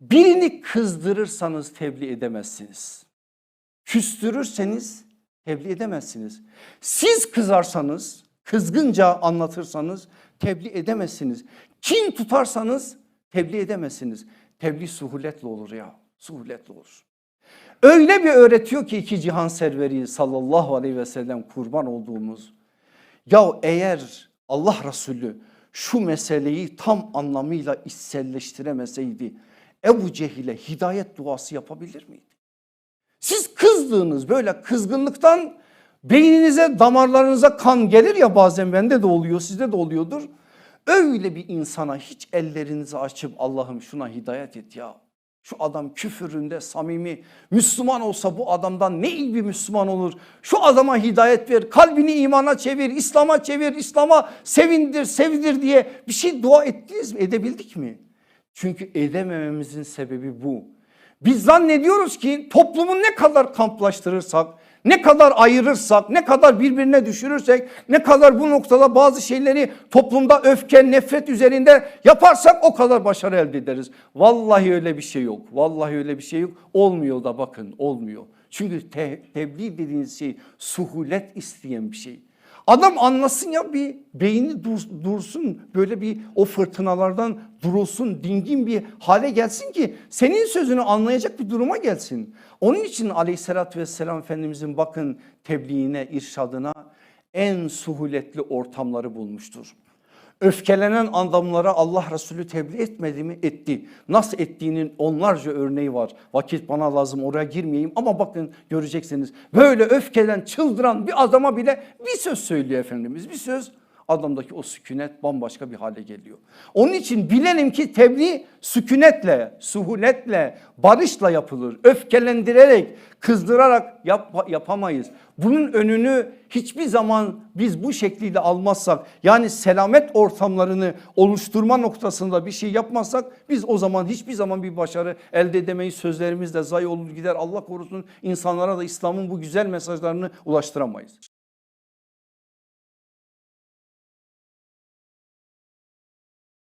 Birini kızdırırsanız tebliğ edemezsiniz. Küstürürseniz tebliğ edemezsiniz. Siz kızarsanız, kızgınca anlatırsanız tebliğ edemezsiniz. Kin tutarsanız tebliğ edemezsiniz. Tebliğ suhuletle olur ya, suhuletle olur. Öyle bir öğretiyor ki iki cihan serveri sallallahu aleyhi ve sellem kurban olduğumuz. Ya eğer Allah Resulü şu meseleyi tam anlamıyla içselleştiremeseydi Ebu Cehil'e hidayet duası yapabilir miydi? Siz kızdığınız böyle kızgınlıktan beyninize damarlarınıza kan gelir ya bazen bende de oluyor sizde de oluyordur. Öyle bir insana hiç ellerinizi açıp Allah'ım şuna hidayet et ya. Şu adam küfüründe samimi Müslüman olsa bu adamdan ne iyi bir Müslüman olur. Şu adama hidayet ver kalbini imana çevir İslam'a çevir İslam'a sevindir sevdir diye bir şey dua ettiniz mi edebildik mi? Çünkü edemememizin sebebi bu. Biz zannediyoruz ki toplumu ne kadar kamplaştırırsak, ne kadar ayırırsak, ne kadar birbirine düşürürsek, ne kadar bu noktada bazı şeyleri toplumda öfke, nefret üzerinde yaparsak o kadar başarı elde ederiz. Vallahi öyle bir şey yok. Vallahi öyle bir şey yok. Olmuyor da bakın olmuyor. Çünkü te- tebliğ dediğiniz şey suhulet isteyen bir şey. Adam anlasın ya bir beyni dur- dursun böyle bir o fırtınalardan durulsun dingin bir hale gelsin ki senin sözünü anlayacak bir duruma gelsin. Onun için aleyhissalatü vesselam Efendimizin bakın tebliğine irşadına en suhuletli ortamları bulmuştur. Öfkelenen adamlara Allah Resulü tebliğ etmedi mi? Etti. Nasıl ettiğinin onlarca örneği var. Vakit bana lazım oraya girmeyeyim ama bakın göreceksiniz. Böyle öfkeden çıldıran bir adama bile bir söz söylüyor Efendimiz. Bir söz adamdaki o sükunet bambaşka bir hale geliyor. Onun için bilelim ki tebliğ sükunetle, suhuletle, barışla yapılır. Öfkelendirerek, kızdırarak yap, yapamayız. Bunun önünü hiçbir zaman biz bu şekliyle almazsak yani selamet ortamlarını oluşturma noktasında bir şey yapmazsak biz o zaman hiçbir zaman bir başarı elde edemeyiz. Sözlerimiz de zayi olur gider Allah korusun insanlara da İslam'ın bu güzel mesajlarını ulaştıramayız.